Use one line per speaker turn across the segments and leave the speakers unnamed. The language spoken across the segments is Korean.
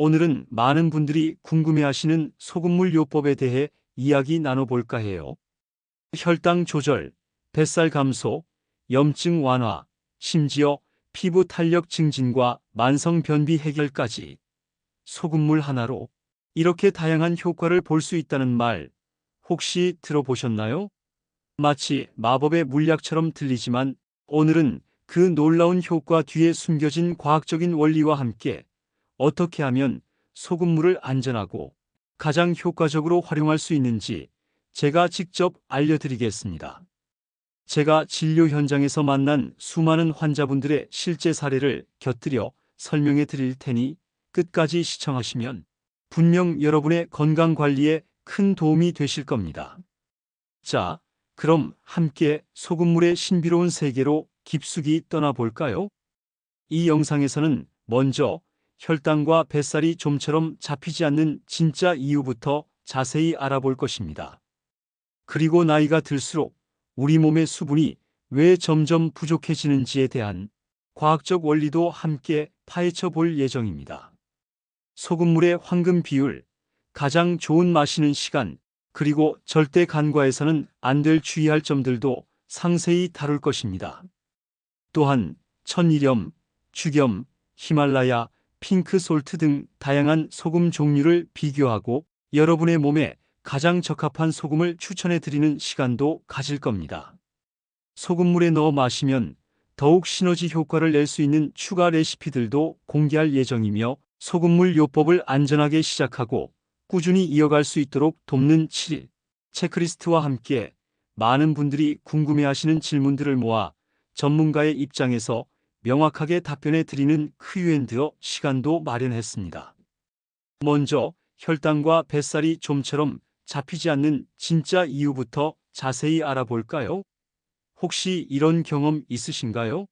오늘은 많은 분들이 궁금해하시는 소금물 요법에 대해 이야기 나눠볼까 해요. 혈당 조절, 뱃살 감소, 염증 완화, 심지어 피부 탄력 증진과 만성 변비 해결까지 소금물 하나로 이렇게 다양한 효과를 볼 수 있다는 말 혹시 들어보셨나요? 마치 마법의 물약처럼 들리지만 오늘은 그 놀라운 효과 뒤에 숨겨진 과학적인 원리와 함께 어떻게 하면 소금물을 안전하고 가장 효과적으로 활용할 수 있는지 제가 직접 알려드리겠습니다. 제가 진료 현장에서 만난 수많은 환자분들의 실제 사례를 곁들여 설명해 드릴 테니 끝까지 시청하시면 분명 여러분의 건강 관리에 큰 도움이 되실 겁니다. 자, 그럼 함께 소금물의 신비로운 세계로 깊숙이 떠나볼까요? 이 영상에서는 먼저 혈당과 뱃살이 좀처럼 잡히지 않는 진짜 이유부터 자세히 알아볼 것입니다. 그리고 나이가 들수록 우리 몸의 수분이 왜 점점 부족해지는지에 대한 과학적 원리도 함께 파헤쳐 볼 예정입니다. 소금물의 황금 비율, 가장 좋은 마시는 시간, 그리고 절대 간과해서는 안 될 주의할 점들도 상세히 다룰 것입니다. 또한 천일염, 죽염, 히말라야, 핑크 솔트 등 다양한 소금 종류를 비교하고 여러분의 몸에 가장 적합한 소금을 추천해 드리는 시간도 가질 겁니다. 소금물에 넣어 마시면 더욱 시너지 효과를 낼 수 있는 추가 레시피들도 공개할 예정이며 소금물 요법을 안전하게 시작하고 꾸준히 이어갈 수 있도록 돕는 7일 체크리스트와 함께 많은 분들이 궁금해하시는 질문들을 모아 전문가의 입장에서 명확하게 답변해 드리는 Q&A 시간도 마련했습니다. 먼저 혈당과 뱃살이 좀처럼 잡히지 않는 진짜 이유부터 자세히 알아볼까요? 혹시 이런 경험 있으신가요?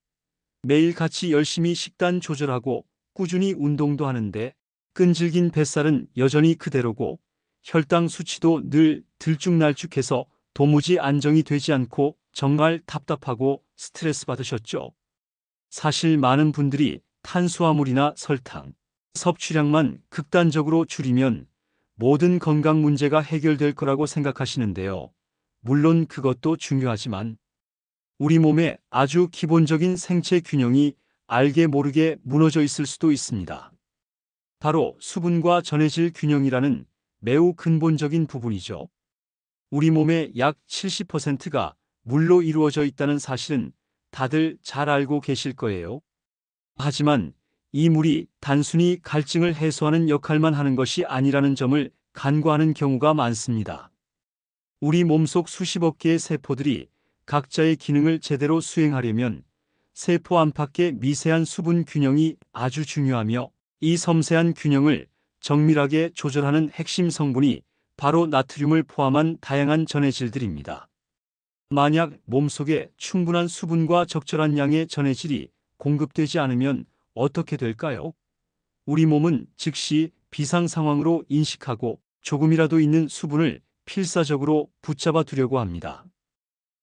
매일 같이 열심히 식단 조절하고 꾸준히 운동도 하는데 끈질긴 뱃살은 여전히 그대로고 혈당 수치도 늘 들쭉날쭉해서 도무지 안정이 되지 않고 정말 답답하고 스트레스 받으셨죠? 사실 많은 분들이 탄수화물이나 설탕, 섭취량만 극단적으로 줄이면 모든 건강 문제가 해결될 거라고 생각하시는데요. 물론 그것도 중요하지만 우리 몸의 아주 기본적인 생체 균형이 알게 모르게 무너져 있을 수도 있습니다. 바로 수분과 전해질 균형이라는 매우 근본적인 부분이죠. 우리 몸의 약 70%가 물로 이루어져 있다는 사실은 다들 잘 알고 계실 거예요. 하지만 이 물이 단순히 갈증을 해소하는 역할만 하는 것이 아니라는 점을 간과하는 경우가 많습니다. 우리 몸속 수십억 개의 세포들이 각자의 기능을 제대로 수행하려면 세포 안팎의 미세한 수분 균형이 아주 중요하며 이 섬세한 균형을 정밀하게 조절하는 핵심 성분이 바로 나트륨을 포함한 다양한 전해질들입니다. 만약 몸속에 충분한 수분과 적절한 양의 전해질이 공급되지 않으면 어떻게 될까요? 우리 몸은 즉시 비상 상황으로 인식하고 조금이라도 있는 수분을 필사적으로 붙잡아 두려고 합니다.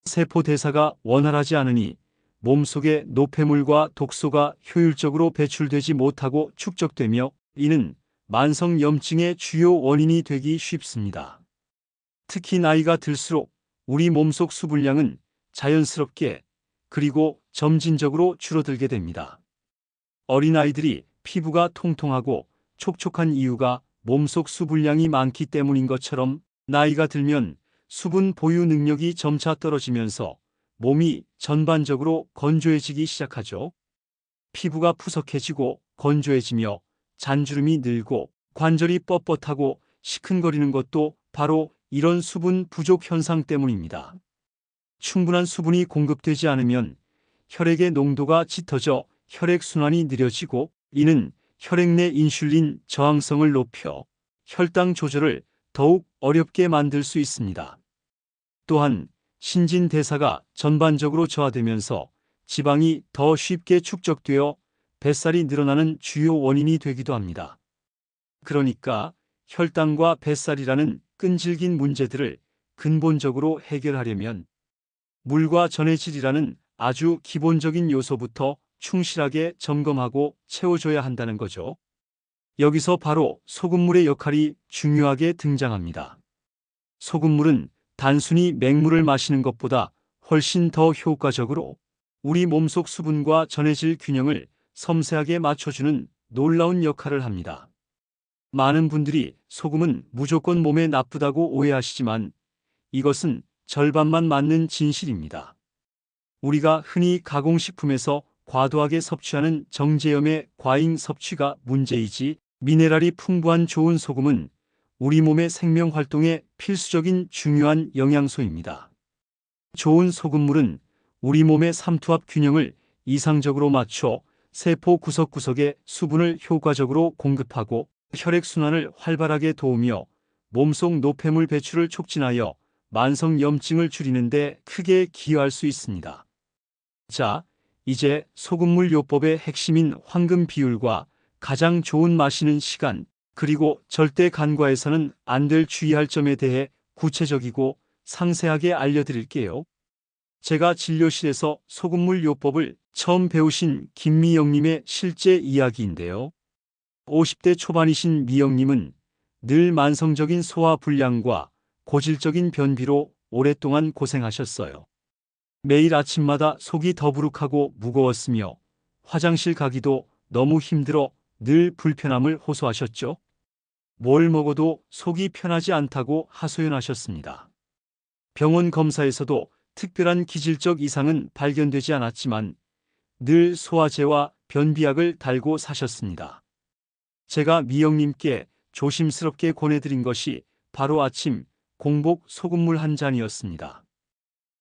세포 대사가 원활하지 않으니 몸속의 노폐물과 독소가 효율적으로 배출되지 못하고 축적되며 이는 만성 염증의 주요 원인이 되기 쉽습니다. 특히 나이가 들수록 우리 몸속 수분량은 자연스럽게 그리고 점진적으로 줄어들게 됩니다. 어린아이들이 피부가 통통하고 촉촉한 이유가 몸속 수분량이 많기 때문인 것처럼 나이가 들면 수분 보유 능력이 점차 떨어지면서 몸이 전반적으로 건조해지기 시작하죠. 피부가 푸석해지고 건조해지며 잔주름이 늘고 관절이 뻣뻣하고 시큰거리는 것도 바로 이런 수분 부족 현상 때문입니다. 충분한 수분이 공급되지 않으면 혈액의 농도가 짙어져 혈액순환이 느려지고 이는 혈액 내 인슐린 저항성을 높여 혈당 조절을 더욱 어렵게 만들 수 있습니다. 또한 신진대사가 전반적으로 저하되면서 지방이 더 쉽게 축적되어 뱃살이 늘어나는 주요 원인이 되기도 합니다. 그러니까 혈당과 뱃살이라는 끈질긴 문제들을 근본적으로 해결하려면 물과 전해질이라는 아주 기본적인 요소부터 충실하게 점검하고 채워줘야 한다는 거죠. 여기서 바로 소금물의 역할이 중요하게 등장합니다. 소금물은 단순히 맹물을 마시는 것보다 훨씬 더 효과적으로 우리 몸속 수분과 전해질 균형을 섬세하게 맞춰주는 놀라운 역할을 합니다. 많은 분들이 소금은 무조건 몸에 나쁘다고 오해하시지만 이것은 절반만 맞는 진실입니다. 우리가 흔히 가공식품에서 과도하게 섭취하는 정제염의 과잉 섭취가 문제이지 미네랄이 풍부한 좋은 소금은 우리 몸의 생명 활동에 필수적인 중요한 영양소입니다. 좋은 소금물은 우리 몸의 삼투압 균형을 이상적으로 맞춰 세포 구석구석에 수분을 효과적으로 공급하고 혈액순환을 활발하게 도우며 몸속 노폐물 배출을 촉진하여 만성 염증을 줄이는 데 크게 기여할 수 있습니다. 자, 이제 소금물 요법의 핵심인 황금 비율과 가장 좋은 마시는 시간, 그리고 절대 간과해서는 안 될 주의할 점에 대해 구체적이고 상세하게 알려드릴게요. 제가 진료실에서 소금물 요법을 처음 배우신 김미영님의 실제 이야기인데요. 50대 초반이신 미영님은 늘 만성적인 소화 불량과 고질적인 변비로 오랫동안 고생하셨어요. 매일 아침마다 속이 더부룩하고 무거웠으며 화장실 가기도 너무 힘들어 늘 불편함을 호소하셨죠. 뭘 먹어도 속이 편하지 않다고 하소연하셨습니다. 병원 검사에서도 특별한 기질적 이상은 발견되지 않았지만 늘 소화제와 변비약을 달고 사셨습니다. 제가 미영님께 조심스럽게 권해드린 것이 바로 아침 공복 소금물 한 잔이었습니다.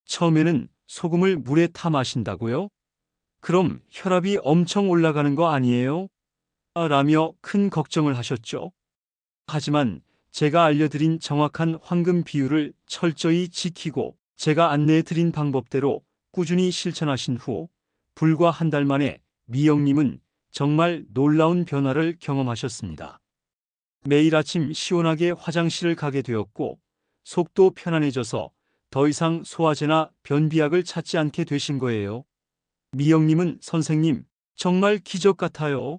처음에는 소금을 물에 타 마신다고요? 그럼 혈압이 엄청 올라가는 거 아니에요? 아, 라며 큰 걱정을 하셨죠. 하지만 제가 알려드린 정확한 황금 비율을 철저히 지키고 제가 안내해 드린 방법대로 꾸준히 실천하신 후 불과 한 달 만에 미영님은 정말 놀라운 변화를 경험하셨습니다. 매일 아침 시원하게 화장실을 가게 되었고 속도 편안해져서 더 이상 소화제나 변비약을 찾지 않게 되신 거예요. 미영님은 선생님, 정말 기적 같아요.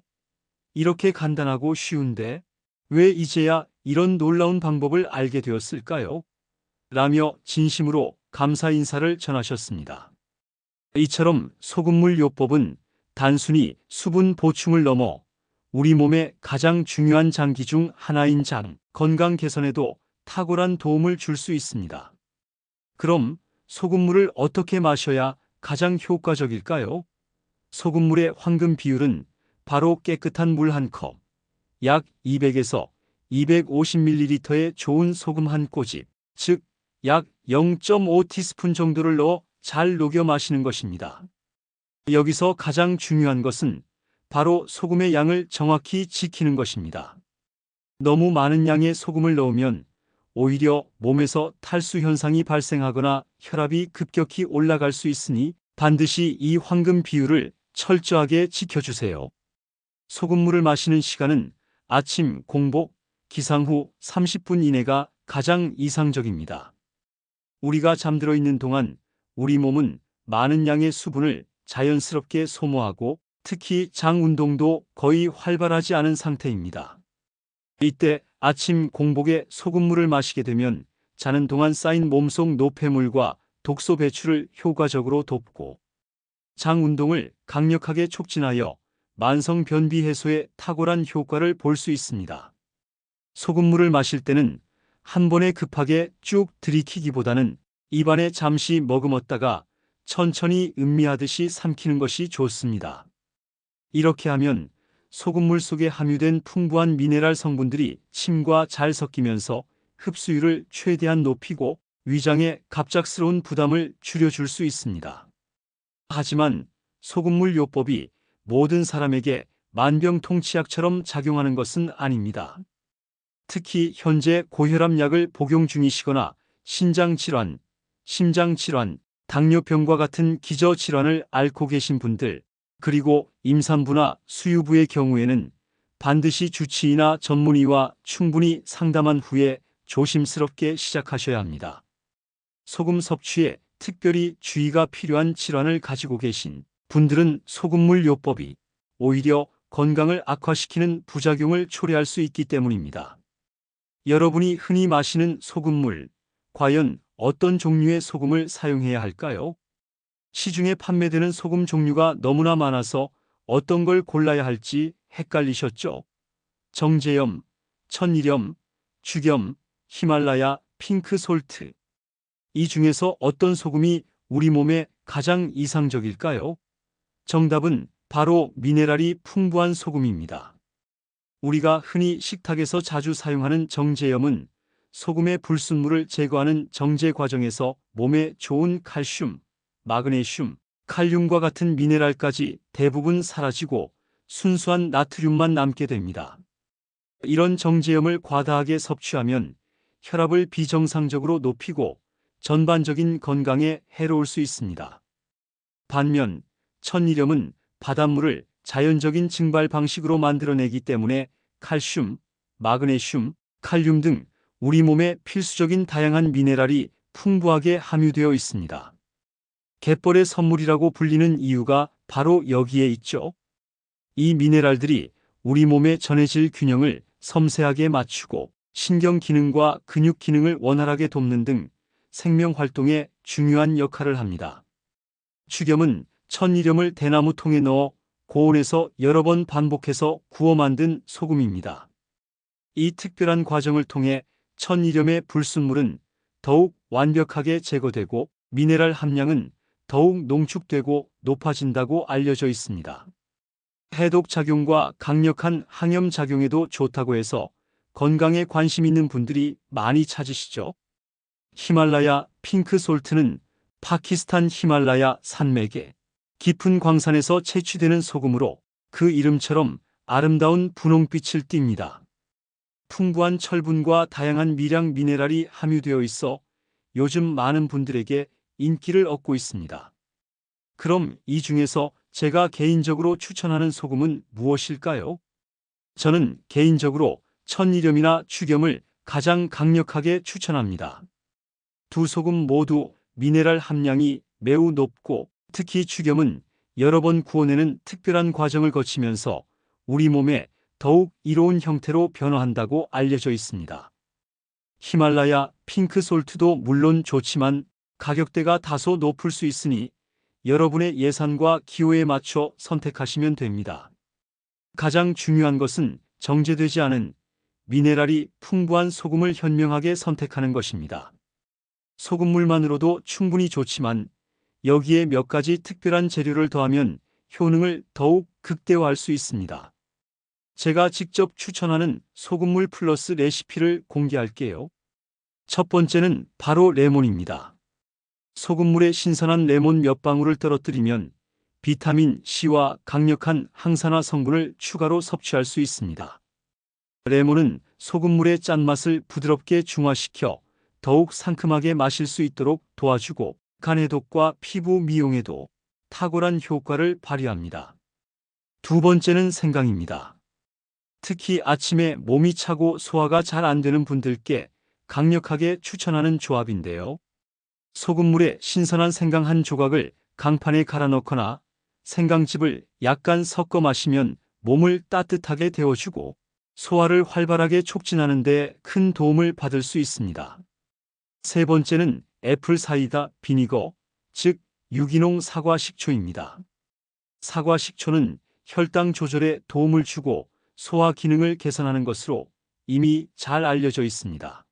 이렇게 간단하고 쉬운데 왜 이제야 이런 놀라운 방법을 알게 되었을까요? 라며 진심으로 감사 인사를 전하셨습니다. 이처럼 소금물 요법은 단순히 수분 보충을 넘어 우리 몸의 가장 중요한 장기 중 하나인 장, 건강 개선에도 탁월한 도움을 줄 수 있습니다. 그럼 소금물을 어떻게 마셔야 가장 효과적일까요? 소금물의 황금 비율은 바로 깨끗한 물 한 컵, 약 200에서 250ml의 좋은 소금 한 꼬집, 즉, 약 0.5티스푼 정도를 넣어 잘 녹여 마시는 것입니다. 여기서 가장 중요한 것은 바로 소금의 양을 정확히 지키는 것입니다. 너무 많은 양의 소금을 넣으면 오히려 몸에서 탈수 현상이 발생하거나 혈압이 급격히 올라갈 수 있으니 반드시 이 황금 비율을 철저하게 지켜주세요. 소금물을 마시는 시간은 아침 공복, 기상 후 30분 이내가 가장 이상적입니다. 우리가 잠들어 있는 동안 우리 몸은 많은 양의 수분을 자연스럽게 소모하고 특히 장 운동도 거의 활발하지 않은 상태입니다. 이때 아침 공복에 소금물을 마시게 되면 자는 동안 쌓인 몸속 노폐물과 독소 배출을 효과적으로 돕고 장 운동을 강력하게 촉진하여 만성 변비 해소에 탁월한 효과를 볼 수 있습니다. 소금물을 마실 때는 한 번에 급하게 쭉 들이키기보다는 입안에 잠시 머금었다가 천천히 음미하듯이 삼키는 것이 좋습니다. 이렇게 하면 소금물 속에 함유된 풍부한 미네랄 성분들이 침과 잘 섞이면서 흡수율을 최대한 높이고 위장에 갑작스러운 부담을 줄여줄 수 있습니다. 하지만 소금물 요법이 모든 사람에게 만병통치약처럼 작용하는 것은 아닙니다. 특히 현재 고혈압 약을 복용 중이시거나 신장질환, 심장질환, 당뇨병과 같은 기저 질환을 앓고 계신 분들, 그리고 임산부나 수유부의 경우에는 반드시 주치의나 전문의와 충분히 상담한 후에 조심스럽게 시작하셔야 합니다. 소금 섭취에 특별히 주의가 필요한 질환을 가지고 계신 분들은 소금물 요법이 오히려 건강을 악화시키는 부작용을 초래할 수 있기 때문입니다. 여러분이 흔히 마시는 소금물, 과연 어떤 종류의 소금을 사용해야 할까요? 시중에 판매되는 소금 종류가 너무나 많아서 어떤 걸 골라야 할지 헷갈리셨죠? 정제염, 천일염, 죽염, 히말라야, 핑크 솔트. 이 중에서 어떤 소금이 우리 몸에 가장 이상적일까요? 정답은 바로 미네랄이 풍부한 소금입니다. 우리가 흔히 식탁에서 자주 사용하는 정제염은 소금의 불순물을 제거하는 정제 과정에서 몸에 좋은 칼슘, 마그네슘, 칼륨과 같은 미네랄까지 대부분 사라지고 순수한 나트륨만 남게 됩니다. 이런 정제염을 과다하게 섭취하면 혈압을 비정상적으로 높이고 전반적인 건강에 해로울 수 있습니다. 반면 천일염은 바닷물을 자연적인 증발 방식으로 만들어내기 때문에 칼슘, 마그네슘, 칼륨 등 우리 몸에 필수적인 다양한 미네랄이 풍부하게 함유되어 있습니다. 갯벌의 선물이라고 불리는 이유가 바로 여기에 있죠. 이 미네랄들이 우리 몸의 전해질 균형을 섬세하게 맞추고 신경 기능과 근육 기능을 원활하게 돕는 등 생명 활동에 중요한 역할을 합니다. 축염은 천일염을 대나무 통에 넣어 고온에서 여러 번 반복해서 구워 만든 소금입니다. 이 특별한 과정을 통해 천일염의 불순물은 더욱 완벽하게 제거되고 미네랄 함량은 더욱 농축되고 높아진다고 알려져 있습니다. 해독 작용과 강력한 항염 작용에도 좋다고 해서 건강에 관심 있는 분들이 많이 찾으시죠. 히말라야 핑크 솔트는 파키스탄 히말라야 산맥에 깊은 광산에서 채취되는 소금으로 그 이름처럼 아름다운 분홍빛을 띱니다. 풍부한 철분과 다양한 미량 미네랄이 함유되어 있어 요즘 많은 분들에게 인기를 얻고 있습니다. 그럼 이 중에서 제가 개인적으로 추천하는 소금은 무엇일까요? 저는 개인적으로 천일염이나 추겸을 가장 강력하게 추천합니다. 두 소금 모두 미네랄 함량이 매우 높고 특히 추겸은 여러 번 구워내는 특별한 과정을 거치면서 우리 몸에 더욱 이로운 형태로 변화한다고 알려져 있습니다. 히말라야 핑크 솔트도 물론 좋지만 가격대가 다소 높을 수 있으니 여러분의 예산과 기호에 맞춰 선택하시면 됩니다. 가장 중요한 것은 정제되지 않은 미네랄이 풍부한 소금을 현명하게 선택하는 것입니다. 소금물만으로도 충분히 좋지만 여기에 몇 가지 특별한 재료를 더하면 효능을 더욱 극대화할 수 있습니다. 제가 직접 추천하는 소금물 플러스 레시피를 공개할게요. 첫 번째는 바로 레몬입니다. 소금물에 신선한 레몬 몇 방울을 떨어뜨리면 비타민 C와 강력한 항산화 성분을 추가로 섭취할 수 있습니다. 레몬은 소금물의 짠맛을 부드럽게 중화시켜 더욱 상큼하게 마실 수 있도록 도와주고 간 해독과 피부 미용에도 탁월한 효과를 발휘합니다. 두 번째는 생강입니다. 특히 아침에 몸이 차고 소화가 잘 안 되는 분들께 강력하게 추천하는 조합인데요. 소금물에 신선한 생강 한 조각을 강판에 갈아 넣거나 생강즙을 약간 섞어 마시면 몸을 따뜻하게 데워주고 소화를 활발하게 촉진하는 데 큰 도움을 받을 수 있습니다. 세 번째는 애플 사이다 비니거, 즉 유기농 사과 식초입니다. 사과 식초는 혈당 조절에 도움을 주고 소화 기능을 개선하는 것으로 이미 잘 알려져 있습니다.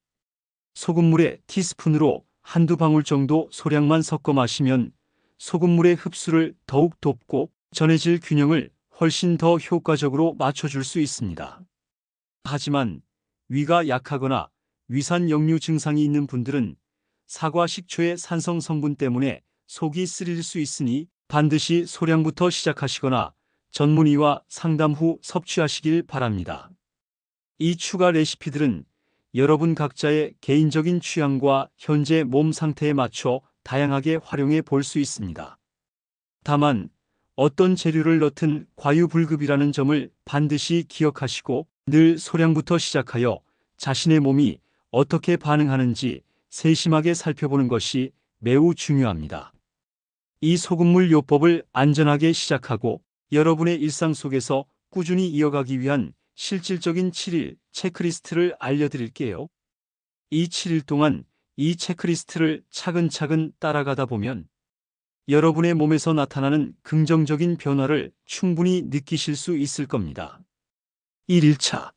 소금물에 티스푼으로 한두 방울 정도 소량만 섞어 마시면 소금물의 흡수를 더욱 돕고 전해질 균형을 훨씬 더 효과적으로 맞춰줄 수 있습니다. 하지만 위가 약하거나 위산 역류 증상이 있는 분들은 사과 식초의 산성 성분 때문에 속이 쓰릴 수 있으니 반드시 소량부터 시작하시거나 전문의와 상담 후 섭취하시길 바랍니다. 이 추가 레시피들은 여러분 각자의 개인적인 취향과 현재 몸 상태에 맞춰 다양하게 활용해 볼 수 있습니다. 다만 어떤 재료를 넣든 과유불급이라는 점을 반드시 기억하시고 늘 소량부터 시작하여 자신의 몸이 어떻게 반응하는지 세심하게 살펴보는 것이 매우 중요합니다. 이 소금물 요법을 안전하게 시작하고 여러분의 일상 속에서 꾸준히 이어가기 위한 실질적인 7일 체크리스트를 알려드릴게요. 이 7일 동안 이 체크리스트를 차근차근 따라가다 보면 여러분의 몸에서 나타나는 긍정적인 변화를 충분히 느끼실 수 있을 겁니다. 1일차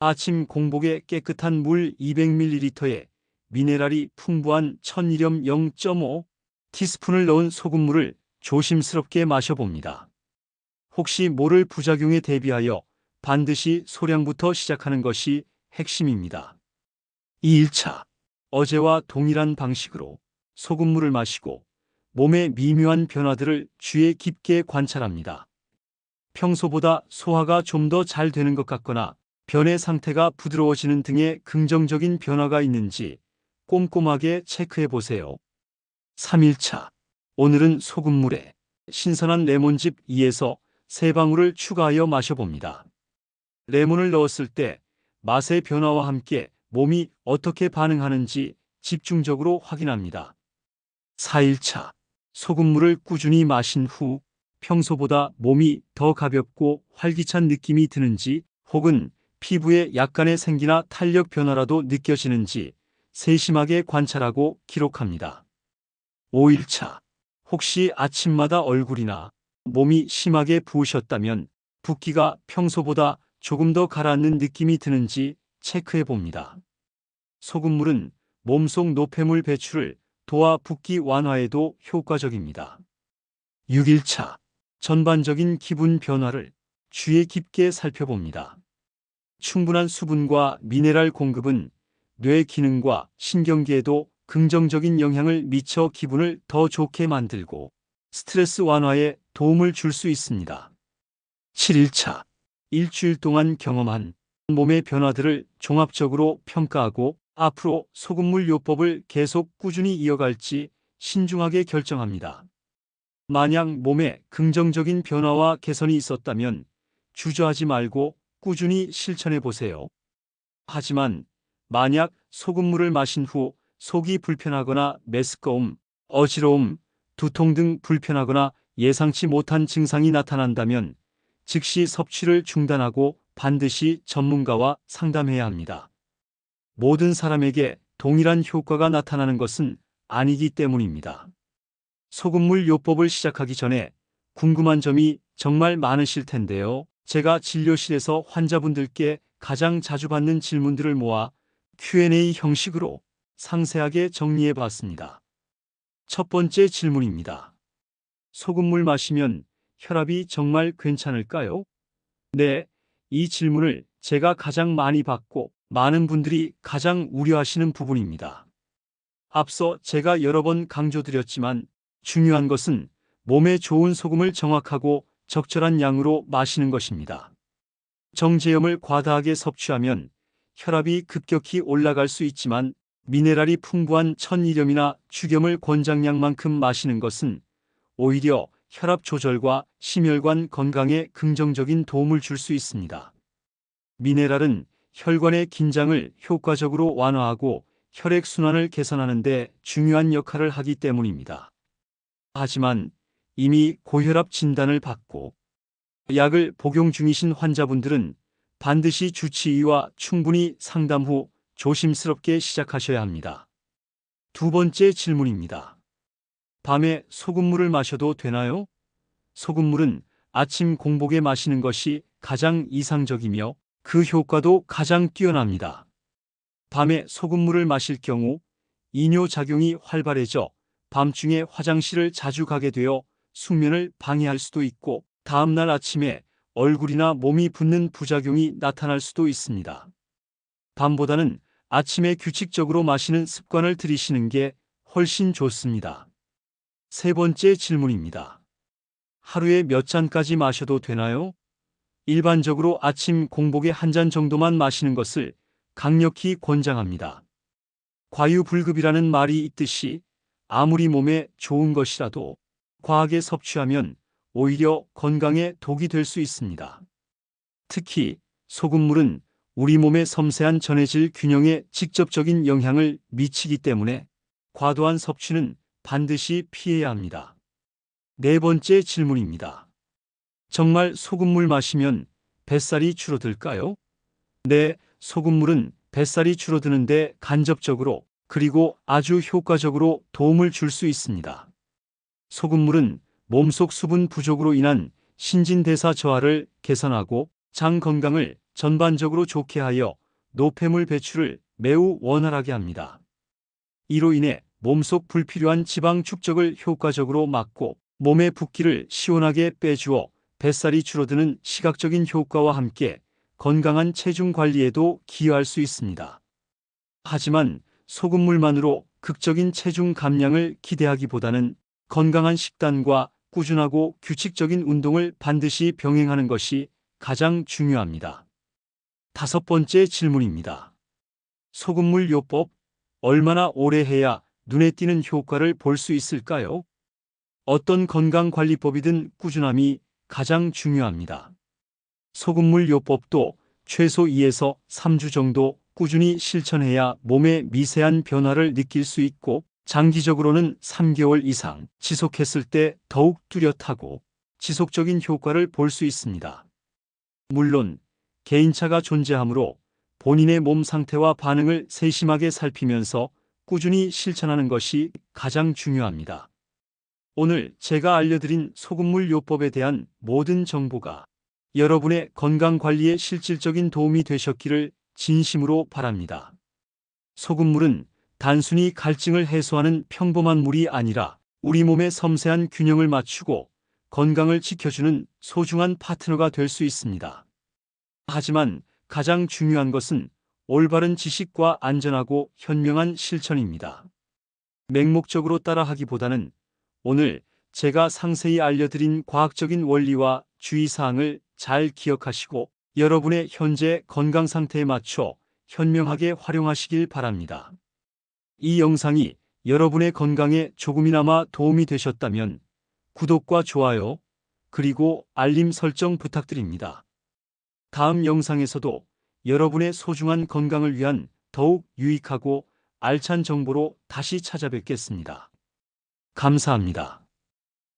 아침 공복에 깨끗한 물 200ml에 미네랄이 풍부한 천일염 0.5 티스푼을 넣은 소금물을 조심스럽게 마셔봅니다. 혹시 모를 부작용에 대비하여 반드시 소량부터 시작하는 것이 핵심입니다. 2일차 어제와 동일한 방식으로 소금물을 마시고 몸의 미묘한 변화들을 주의 깊게 관찰합니다. 평소보다 소화가 좀 더 잘 되는 것 같거나 변의 상태가 부드러워지는 등의 긍정적인 변화가 있는지 꼼꼼하게 체크해 보세요. 3일차. 오늘은 소금물에 신선한 레몬즙 2에서 3방울을 추가하여 마셔봅니다. 레몬을 넣었을 때 맛의 변화와 함께 몸이 어떻게 반응하는지 집중적으로 확인합니다. 4일차. 소금물을 꾸준히 마신 후 평소보다 몸이 더 가볍고 활기찬 느낌이 드는지 혹은 피부에 약간의 생기나 탄력 변화라도 느껴지는지 세심하게 관찰하고 기록합니다. 5일차. 혹시 아침마다 얼굴이나 몸이 심하게 부으셨다면 붓기가 평소보다 조금 더 가라앉는 느낌이 드는지 체크해 봅니다. 소금물은 몸속 노폐물 배출을 도와 붓기 완화에도 효과적입니다. 6일차. 전반적인 기분 변화를 주의 깊게 살펴봅니다. 충분한 수분과 미네랄 공급은 뇌 기능과 신경계에도 긍정적인 영향을 미쳐 기분을 더 좋게 만들고 스트레스 완화에 도움을 줄 수 있습니다. 7일차. 일주일 동안 경험한 몸의 변화들을 종합적으로 평가하고 앞으로 소금물 요법을 계속 꾸준히 이어갈지 신중하게 결정합니다. 만약 몸에 긍정적인 변화와 개선이 있었다면 주저하지 말고 꾸준히 실천해 보세요. 하지만 만약 소금물을 마신 후 속이 불편하거나 메스꺼움, 어지러움, 두통 등 불편하거나 예상치 못한 증상이 나타난다면 즉시 섭취를 중단하고 반드시 전문가와 상담해야 합니다. 모든 사람에게 동일한 효과가 나타나는 것은 아니기 때문입니다. 소금물 요법을 시작하기 전에 궁금한 점이 정말 많으실 텐데요. 제가 진료실에서 환자분들께 가장 자주 받는 질문들을 모아 Q&A 형식으로 상세하게 정리해 봤습니다. 첫 번째 질문입니다. 소금물 마시면 혈압이 정말 괜찮을까요? 네, 이 질문을 제가 가장 많이 받고 많은 분들이 가장 우려하시는 부분입니다. 앞서 제가 여러 번 강조드렸지만 중요한 것은 몸에 좋은 소금을 정확하고 적절한 양으로 마시는 것입니다. 정제염을 과다하게 섭취하면 혈압이 급격히 올라갈 수 있지만 미네랄이 풍부한 천일염이나 죽염을 권장량만큼 마시는 것은 오히려 혈압 조절과 심혈관 건강에 긍정적인 도움을 줄 수 있습니다. 미네랄은 혈관의 긴장을 효과적으로 완화하고 혈액순환을 개선하는 데 중요한 역할을 하기 때문입니다. 하지만 이미 고혈압 진단을 받고 약을 복용 중이신 환자분들은 반드시 주치의와 충분히 상담 후 조심스럽게 시작하셔야 합니다. 두 번째 질문입니다. 밤에 소금물을 마셔도 되나요? 소금물은 아침 공복에 마시는 것이 가장 이상적이며 그 효과도 가장 뛰어납니다. 밤에 소금물을 마실 경우 이뇨 작용이 활발해져 밤중에 화장실을 자주 가게 되어 숙면을 방해할 수도 있고 다음날 아침에 얼굴이나 몸이 붓는 부작용이 나타날 수도 있습니다. 밤보다는 아침에 규칙적으로 마시는 습관을 들이시는 게 훨씬 좋습니다. 세 번째 질문입니다. 하루에 몇 잔까지 마셔도 되나요? 일반적으로 아침 공복에 한 잔 정도만 마시는 것을 강력히 권장합니다. 과유불급이라는 말이 있듯이 아무리 몸에 좋은 것이라도 과하게 섭취하면 오히려 건강에 독이 될 수 있습니다. 특히 소금물은 우리 몸의 섬세한 전해질 균형에 직접적인 영향을 미치기 때문에 과도한 섭취는 반드시 피해야 합니다. 네 번째 질문입니다. 정말 소금물 마시면 뱃살이 줄어들까요? 네, 소금물은 뱃살이 줄어드는데 간접적으로 그리고 아주 효과적으로 도움을 줄 수 있습니다. 소금물은 몸속 수분 부족으로 인한 신진대사 저하를 개선하고 장 건강을 전반적으로 좋게 하여 노폐물 배출을 매우 원활하게 합니다. 이로 인해 몸속 불필요한 지방 축적을 효과적으로 막고 몸의 붓기를 시원하게 빼주어 뱃살이 줄어드는 시각적인 효과와 함께 건강한 체중 관리에도 기여할 수 있습니다. 하지만 소금물만으로 극적인 체중 감량을 기대하기보다는 건강한 식단과 꾸준하고 규칙적인 운동을 반드시 병행하는 것이 가장 중요합니다. 다섯 번째 질문입니다. 소금물 요법 얼마나 오래 해야 눈에 띄는 효과를 볼 수 있을까요? 어떤 건강관리법이든 꾸준함이 가장 중요합니다. 소금물 요법도 최소 2에서 3주 정도 꾸준히 실천해야 몸의 미세한 변화를 느낄 수 있고 장기적으로는 3개월 이상 지속했을 때 더욱 뚜렷하고 지속적인 효과를 볼 수 있습니다. 물론 개인차가 존재하므로 본인의 몸 상태와 반응을 세심하게 살피면서 꾸준히 실천하는 것이 가장 중요합니다. 오늘 제가 알려드린 소금물 요법에 대한 모든 정보가 여러분의 건강 관리에 실질적인 도움이 되셨기를 진심으로 바랍니다. 소금물은 단순히 갈증을 해소하는 평범한 물이 아니라 우리 몸의 섬세한 균형을 맞추고 건강을 지켜주는 소중한 파트너가 될 수 있습니다. 하지만 가장 중요한 것은 올바른 지식과 안전하고 현명한 실천입니다. 맹목적으로 따라하기보다는 오늘 제가 상세히 알려드린 과학적인 원리와 주의사항을 잘 기억하시고 여러분의 현재 건강 상태에 맞춰 현명하게 활용하시길 바랍니다. 이 영상이 여러분의 건강에 조금이나마 도움이 되셨다면 구독과 좋아요, 그리고 알림 설정 부탁드립니다. 다음 영상에서도 여러분의 소중한 건강을 위한 더욱 유익하고 알찬 정보로 다시 찾아뵙겠습니다. 감사합니다.